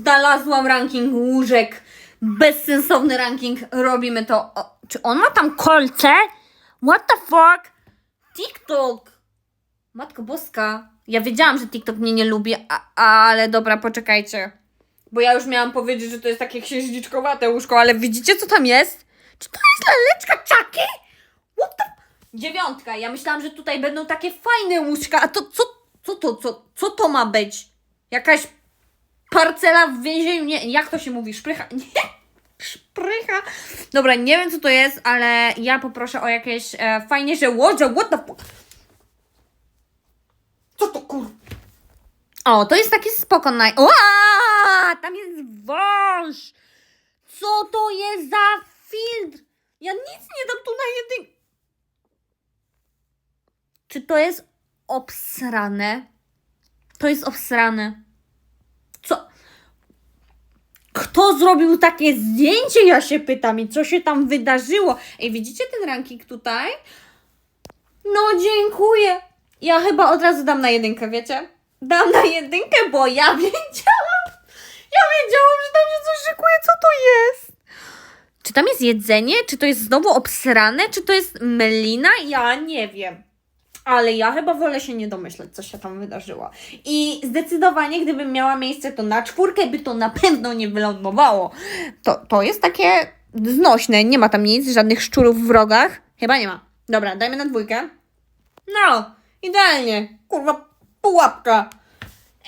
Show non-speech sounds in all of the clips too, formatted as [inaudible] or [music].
Znalazłam ranking łóżek. Bezsensowny ranking. Robimy to. O, czy on ma tam kolce? What the fuck? TikTok. Matko Boska. Ja wiedziałam, że TikTok mnie nie lubi, a, ale dobra, poczekajcie. Bo ja już miałam powiedzieć, że to jest takie księżniczkowate łóżko, ale widzicie, co tam jest? Czy to jest laleczka czaki? What the... Dziewiątka. Ja myślałam, że tutaj będą takie fajne łóżka, a to co, co to, co, co to ma być? Jakaś parcela w więzieniu? Nie, jak to się mówi? Szprycha? [laughs] Nie. Szprycha. Dobra, nie wiem co to jest, ale ja poproszę o jakieś e, fajniejsze łodzie. What the fuck? Co to kur... O, to jest taki spoko naj... Tam jest wąż! Co to jest za filtr? Ja nic nie dam tu na jedyn... Czy to jest obsrane? To jest obsrane. Co? Kto zrobił takie zdjęcie? Ja się pytam i co się tam wydarzyło? Ej, widzicie ten ranking tutaj? No, dziękuję. Ja chyba od razu dam na jedynkę, wiecie? Dam na jedynkę, bo ja [laughs] wiedziałam. Ja wiedziałam, że tam się coś szykuje. Co to jest? Czy tam jest jedzenie? Czy to jest znowu obsrane? Czy to jest melina? Ja nie wiem. Ale ja chyba wolę się nie domyśleć, co się tam wydarzyło. I zdecydowanie, gdybym miała miejsce, to na czwórkę by to na pewno nie wylądowało. To, to jest takie znośne. Nie ma tam nic, żadnych szczurów w rogach. Chyba nie ma. Dobra, dajmy na dwójkę. No, idealnie. Kurwa, pułapka.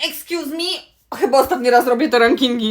Excuse me. Chyba ostatni raz robię te rankingi.